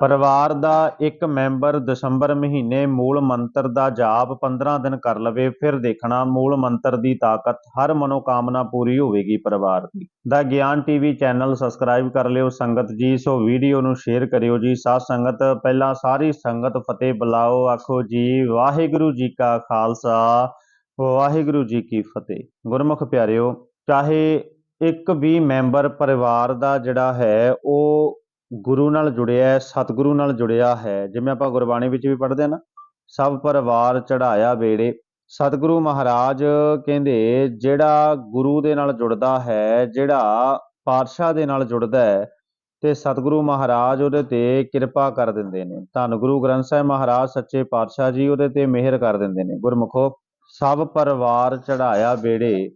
ਪਰਿਵਾਰ ਦਾ ਇੱਕ ਮੈਂਬਰ ਦਸੰਬਰ ਮਹੀਨੇ ਮੂਲ ਮੰਤਰ ਦਾ ਜਾਪ 15 ਦਿਨ ਕਰ ਲਵੇ, ਫਿਰ ਦੇਖਣਾ ਮੂਲ ਮੰਤਰ ਦੀ ਤਾਕਤ ਹਰ ਮਨੋਕਾਮਨਾ ਪੂਰੀ ਹੋਵੇਗੀ ਪਰਿਵਾਰ ਦੀ। ਦਾ ਗਿਆਨ ਟੀਵੀ ਚੈਨਲ ਸਬਸਕ੍ਰਾਈਬ ਕਰ ਲਿਓ। ਸੰਗਤ ਜੀ, ਸੋ ਵੀਡੀਓ ਨੂੰ ਸ਼ੇਅਰ ਕਰਿਓ ਜੀ। ਸਾਧ ਸੰਗਤ, ਪਹਿਲਾਂ ਸਾਰੀ ਸੰਗਤ ਫਤਿਹ ਬੁਲਾਓ। ਆਖੋ ਜੀ, ਵਾਹਿਗੁਰੂ ਜੀ ਕਾ ਖਾਲਸਾ, ਵਾਹਿਗੁਰੂ ਜੀ ਕੀ ਫਤਿਹ। ਗੁਰਮੁਖ ਪਿਆਰਿਓ, ਚਾਹੇ ਇੱਕ ਵੀ ਮੈਂਬਰ ਪਰਿਵਾਰ ਦਾ ਜਿਹੜਾ ਹੈ, ਉਹ ਗੁਰੂ ਨਾਲ ਜੁੜਿਆ ਹੈ, ਸਤਿਗੁਰੂ ਨਾਲ ਜੁੜਿਆ ਹੈ। ਜਿਵੇਂ ਆਪਾਂ ਗੁਰਬਾਣੀ ਵਿੱਚ ਵੀ ਪੜ੍ਹਦੇ ਹਾਂ ਨਾ, ਸਭ ਪਰਿਵਾਰ ਚੜਾਇਆ ਵੇੜੇ। ਸਤਿਗੁਰੂ ਮਹਾਰਾਜ ਕਹਿੰਦੇ, ਜਿਹੜਾ ਗੁਰੂ ਦੇ ਨਾਲ ਜੁੜਦਾ ਹੈ, ਜਿਹੜਾ ਪਾਤਸ਼ਾਹ ਦੇ ਨਾਲ ਜੁੜਦਾ ਹੈ, ਤੇ ਸਤਿਗੁਰੂ ਮਹਾਰਾਜ ਉਹਦੇ ਤੇ ਕਿਰਪਾ ਕਰ ਦਿੰਦੇ ਨੇ। ਧੰਨ ਗੁਰੂ ਗ੍ਰੰਥ ਸਾਹਿਬ ਮਹਾਰਾਜ ਸੱਚੇ ਪਾਤਸ਼ਾਹ ਜੀ ਉਹਦੇ ਤੇ ਮਿਹਰ ਕਰ ਦਿੰਦੇ ਨੇ। ਗੁਰਮੁਖੋ, ਸਭ ਪਰਿਵਾਰ ਚੜਾਇਆ ਵੇੜੇ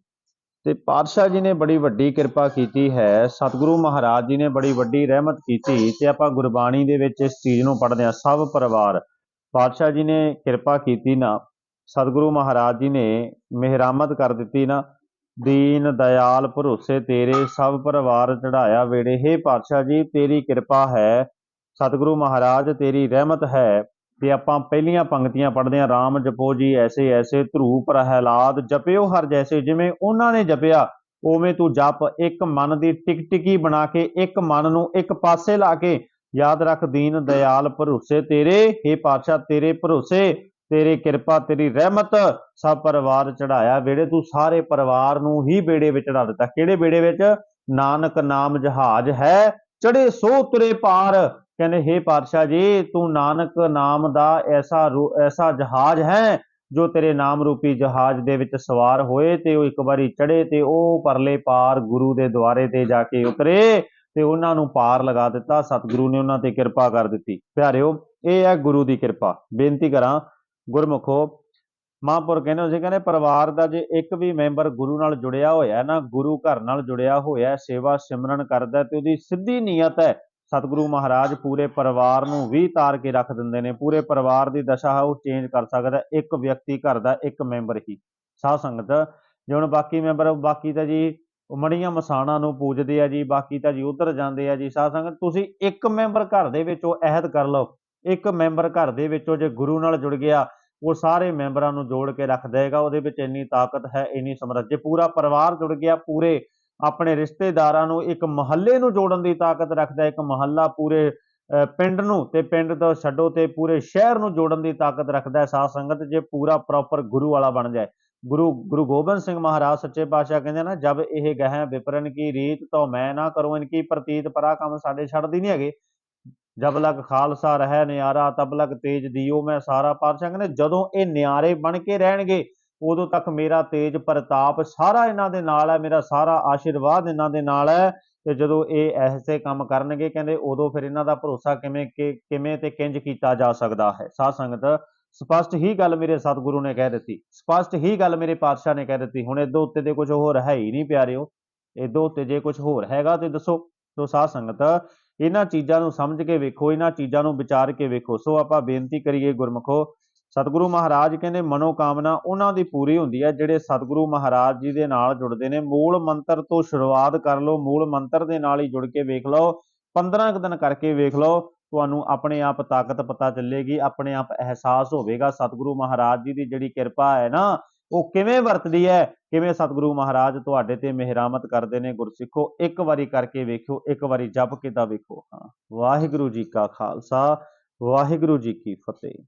ਤੇ ਪਾਤਸ਼ਾਹ ਜੀ ਨੇ ਬੜੀ ਵੱਡੀ ਕਿਰਪਾ ਕੀਤੀ ਹੈ, ਸਤਿਗੁਰੂ ਮਹਾਰਾਜ ਜੀ ਨੇ ਬੜੀ ਵੱਡੀ ਰਹਿਮਤ ਕੀਤੀ ਤੇ ਆਪਾਂ ਗੁਰਬਾਣੀ ਦੇ ਵਿੱਚ ਇਸ ਚੀਜ਼ ਨੂੰ ਪੜ੍ਹਦੇ ਹਾਂ, ਸਭ ਪਰਿਵਾਰ। ਪਾਤਸ਼ਾਹ ਜੀ ਨੇ ਕਿਰਪਾ ਕੀਤੀ ਨਾ, ਸਤਿਗੁਰੂ ਮਹਾਰਾਜ ਜੀ ਨੇ ਮਿਹਰਾਮਤ ਕਰ ਦਿੱਤੀ ਨਾ, ਦੀਨ ਦਇਆਲ ਭਰੋਸੇ ਤੇਰੇ, ਸਭ ਪਰਿਵਾਰ ਚੜਾਇਆ ਵੇੜੇ ਹੇ ਪਾਤਸ਼ਾਹ ਜੀ, ਤੇਰੀ ਕਿਰਪਾ ਹੈ, ਸਤਿਗੁਰੂ ਮਹਾਰਾਜ ਤੇਰੀ ਰਹਿਮਤ ਹੈ। ਤੇ ਆਪਾਂ ਪਹਿਲੀਆਂ ਪੰਕਤੀਆਂ ਪੜ੍ਹਦੇ ਹਾਂ RAM ਜਪੋ ਜੀ, ਐਸੇ ਐਸੇ ਧਰੂ ਪ੍ਰਹਿਲਾਦ ਜਪਿਓ ਹਰ ਜੈਸੇ, ਜਿਵੇਂ ਉਹਨਾਂ ਨੇ ਜਪਿਆ, ਉਵੇਂ ਤੂੰ ਜਪ, ਇੱਕ ਮਨ ਦੀ ਟਿਕਟਿਕੀ ਬਣਾ ਕੇ, ਇੱਕ ਮਨ ਨੂੰ ਇੱਕ ਪਾਸੇ ਲਾ ਕੇ, ਯਾਦ ਰੱਖ ਦੀਨ ਦਇਆਲ ਭਰੋਸੇ ਤੇਰੇ हे ਪਾਤਸ਼ਾਹ ਤੇਰੇ ਭਰੋਸੇ, ਤੇਰੇ ਕਿਰਪਾ, ਤੇਰੀ ਰਹਿਮਤ, ਸਭ ਪਰਿਵਾਰ ਚੜਾਇਆ ਵੇੜੇ ਤੂੰ ਸਾਰੇ ਪਰਿਵਾਰ ਨੂੰ ਹੀ ਬੇੜੇ ਵਿੱਚ ਚੜਾ ਦਿੱਤਾ। ਕਿਹੜੇ ਬੇੜੇ ਵਿੱਚ? ਨਾਨਕ ਨਾਮ ਜਹਾਜ਼ ਹੈ ਚੜੇ ਸੋ ਤੁਰੇ ਪਾਰ ਕਹਿੰਦੇ हे ਪਾਤਸ਼ਾਹ ਜੀ, ਤੂੰ ਨਾਨਕ ਨਾਮ ਦਾ ਐਸਾ ਰੂ- ਐਸਾ ਜਹਾਜ਼ ਹੈ ਜੋ ਤੇਰੇ ਨਾਮ ਰੂਪੀ ਜਹਾਜ਼ ਦੇ ਵਿੱਚ ਸਵਾਰ ਹੋਏ ਤੇ ਉਹ ਇੱਕ ਵਾਰੀ ਚੜੇ ਤੇ ਉਹ ਪਰਲੇ ਪਾਰ ਗੁਰੂ ਦੇ ਦੁਆਰੇ ਤੇ ਜਾ ਕੇ ਉਤਰੇ ਤੇ ਉਹਨਾਂ ਨੂੰ ਪਾਰ ਲਗਾ ਦਿੱਤਾ। ਸਤਿਗੁਰੂ ਨੇ ਉਹਨਾਂ ਤੇ ਕਿਰਪਾ ਕਰ ਦਿੱਤੀ। ਪਿਆਰਿਓ, ਇਹ ਹੈ ਗੁਰੂ ਦੀ ਕਿਰਪਾ। ਬੇਨਤੀ ਕਰਾਂ, ਗੁਰਮੁਖੋ ਮਹਾਂਪੁਰ ਕਹਿੰਦੇ ਸੀ, ਕਹਿੰਦੇ, ਪਰਿਵਾਰ ਦਾ ਜੇ ਇੱਕ ਵੀ ਮੈਂਬਰ ਗੁਰੂ ਨਾਲ ਜੁੜਿਆ ਹੋਇਆ ਨਾ, ਗੁਰੂ ਘਰ ਨਾਲ ਜੁੜਿਆ ਹੋਇਆ, ਸੇਵਾ ਸਿਮਰਨ ਕਰਦਾ ਹੈ ਤੇ ਉਹਦੀ ਸਿੱਧੀ ਨੀਅਤ ਹੈ ਸਤਿਗੁਰੂ ਮਹਾਰਾਜ ਪੂਰੇ ਪਰਿਵਾਰ ਨੂੰ ਵੀ ਤਾਰ ਕੇ ਰੱਖ ਦਿੰਦੇ ਨੇ, ਪੂਰੇ ਪਰਿਵਾਰ ਦੀ ਦਸ਼ਾ ਹੈ ਉਹ ਚੇਂਜ ਕਰ ਸਕਦਾ, ਇੱਕ ਵਿਅਕਤੀ ਘਰ ਦਾ ਇੱਕ ਮੈਂਬਰ ਹੀ। ਸਾਧ ਸੰਗਤ, ਜੇ ਹੁਣ ਬਾਕੀ ਮੈਂਬਰ, ਬਾਕੀ ਤਾਂ ਜੀ ਮੜੀਆਂ ਮਸਾਣਾ ਨੂੰ ਪੂਜਦੇ ਆ ਜੀ, ਬਾਕੀ ਤਾਂ ਜੀ ਉਧਰ ਜਾਂਦੇ ਆ ਜੀ, ਸਾਧ ਸੰਗਤ, ਤੁਸੀਂ ਇੱਕ ਮੈਂਬਰ ਘਰ ਦੇ ਵਿੱਚੋਂ ਅਹਿਦ ਕਰ ਲਓ। ਇੱਕ ਮੈਂਬਰ ਘਰ ਦੇ ਵਿੱਚੋਂ ਜੇ ਗੁਰੂ ਨਾਲ ਜੁੜ ਗਿਆ, ਉਹ ਸਾਰੇ ਮੈਂਬਰਾਂ ਨੂੰ ਜੋੜ ਕੇ ਰੱਖ ਦੇਗਾ, ਉਹਦੇ ਵਿੱਚ ਇੰਨੀ ਤਾਕਤ ਹੈ, ਇੰਨੀ ਸਮਰੱਥ, ਜੇ ਪੂਰਾ ਪਰਿਵਾਰ ਜੁੜ ਗਿਆ, ਪੂਰੇ ਆਪਣੇ ਰਿਸ਼ਤੇਦਾਰਾਂ ਨੂੰ ਇੱਕ ਮਹੱਲੇ ਨੂੰ ਜੋੜਨ ਦੀ ਤਾਕਤ ਰੱਖਦਾ, ਇੱਕ ਮਹੱਲਾ ਪੂਰੇ ਪਿੰਡ ਨੂੰ ਤੇ ਪਿੰਡ ਤੋਂ ਛੱਡੋ ਤੇ ਪੂਰੇ ਸ਼ਹਿਰ ਨੂੰ ਜੋੜਨ ਦੀ ਤਾਕਤ ਰੱਖਦਾ ਹੈ। ਸਾਧ ਸੰਗਤ ਜੇ ਪੂਰਾ ਪ੍ਰੋਪਰ ਗੁਰੂ ਵਾਲਾ ਬਣ ਜਾਏ। ਗੁਰੂ ਗੁਰੂ ਗੋਬਿੰਦ ਸਿੰਘ ਮਹਾਰਾਜ ਸੱਚੇ ਪਾਤਸ਼ਾਹ ਕਹਿੰਦੇ ਨਾ, ਜਬ ਇਹ ਗਹਿ ਵਿਪਰਨ ਕੀ ਰੀਤ, ਤੋਂ ਮੈਂ ਨਾ ਕਰੂੰ ਇਨਕੀ ਪ੍ਰਤੀਤ, ਪਰਾ ਕੰਮ ਸਾਡੇ ਛੱਡਦੀ ਨਹੀਂ ਹੈਗੇ। ਜਬ ਲਗ ਖਾਲਸਾ ਰਹਿ ਨਿਆਰਾ, ਤਬ ਲਗ ਤੇਜ ਦਿਓ, ਮੈਂ ਸਾਰਾ ਪਾਤਸ਼ਾਹ ਕਹਿੰਦੇ, ਜਦੋਂ ਇਹ ਨਿਆਰੇ ਬਣ ਕੇ ਰਹਿਣਗੇ ਉਦੋਂ ਤੱਕ ਮੇਰਾ ਤੇਜ ਪ੍ਰਤਾਪ ਸਾਰਾ ਇਹਨਾਂ ਦੇ ਨਾਲ ਹੈ, ਮੇਰਾ ਸਾਰਾ ਆਸ਼ੀਰਵਾਦ ਇਹਨਾਂ ਦੇ ਨਾਲ ਹੈ ਤੇ ਜਦੋਂ ਇਹ ਐਸੇ ਕੰਮ ਕਰਨਗੇ, ਕਹਿੰਦੇ ਉਦੋਂ ਫਿਰ ਇਹਨਾਂ ਦਾ ਭਰੋਸਾ ਕਿਵੇਂ ਕਿਵੇਂ ਤੇ ਕਿੰਜ ਕੀਤਾ ਜਾ ਸਕਦਾ ਹੈ? ਸਾਧ ਸੰਗਤ, ਸਪਸ਼ਟ ਹੀ ਗੱਲ ਮੇਰੇ ਸਤਿਗੁਰੂ ਨੇ ਕਹਿ ਦਿੱਤੀ, ਸਪਸ਼ਟ ਹੀ ਗੱਲ ਮੇਰੇ ਪਾਤਸ਼ਾਹ ਨੇ ਕਹਿ ਦਿੱਤੀ, ਹੁਣ ਇਹਦੋਂ ਉੱਤੇ ਦੇ ਕੁਝ ਹੋਰ ਹੈ ਹੀ ਨਹੀਂ ਪਿਆਰਿਓ ਇਹਦੋਂ ਉੱਤੇ ਜੇ ਕੁਝ ਹੋਰ ਹੈਗਾ ਤੇ ਦੱਸੋ। ਸੋ ਸਾਧ ਸੰਗਤ, ਇਹਨਾਂ ਚੀਜ਼ਾਂ ਨੂੰ ਸਮਝ ਕੇ ਵੇਖੋ, ਇਹਨਾਂ ਚੀਜ਼ਾਂ ਨੂੰ ਵਿਚਾਰ ਕੇ ਵੇਖੋ। ਸੋ ਆਪਾਂ ਬੇਨਤੀ ਕਰੀਏ ਗੁਰਮਖੋ ਸਤਿਗੁਰੂ ਮਹਾਰਾਜ ਕਹਿੰਦੇ ਮਨੋਕਾਮਨਾ ਉਹਨਾਂ ਦੀ ਪੂਰੀ ਹੁੰਦੀ ਹੈ, ਜਿਹੜੇ ਸਤਿਗੁਰੂ ਮਹਾਰਾਜ ਜੀ ਦੇ ਨਾਲ ਜੁੜਦੇ ਨੇ। ਮੂਲ ਮੰਤਰ ਤੋਂ ਸ਼ੁਰੂਆਤ ਕਰ ਲਓ, ਮੂਲ ਮੰਤਰ ਦੇ ਨਾਲ ਹੀ ਜੁੜ ਕੇ ਵੇਖ ਲਓ। 15 ਕੁ ਦਿਨ ਕਰਕੇ ਵੇਖ ਲਓ, ਤੁਹਾਨੂੰ ਆਪਣੇ ਆਪ ਤਾਕਤ ਪਤਾ ਚੱਲੇਗੀ, ਆਪਣੇ ਆਪ ਅਹਿਸਾਸ ਹੋਵੇਗਾ। ਸਤਿਗੁਰੂ ਮਹਾਰਾਜ ਜੀ ਦੀ ਜਿਹੜੀ ਕਿਰਪਾ ਹੈ ਨਾ, ਉਹ ਕਿਵੇਂ ਵਰਤਦੀ ਹੈ? ਕਿਵੇਂ ਸਤਿਗੁਰੂ ਮਹਾਰਾਜ ਤੁਹਾਡੇ ਤੇ ਮਿਹਰਾਮਤ ਕਰਦੇ ਨੇ? ਗੁਰਸਿੱਖੋ, ਇੱਕ ਵਾਰੀ ਕਰਕੇ ਵੇਖਿਓ, ਇੱਕ ਵਾਰੀ ਜਪ ਕੇ ਤਾਂ ਵੇਖੋ ਹਾਂ, ਵਾਹਿਗੁਰੂ ਜੀ ਕਾ ਖਾਲਸਾ, ਵਾਹਿਗੁਰੂ ਜੀ ਕੀ ਫਤਿਹ।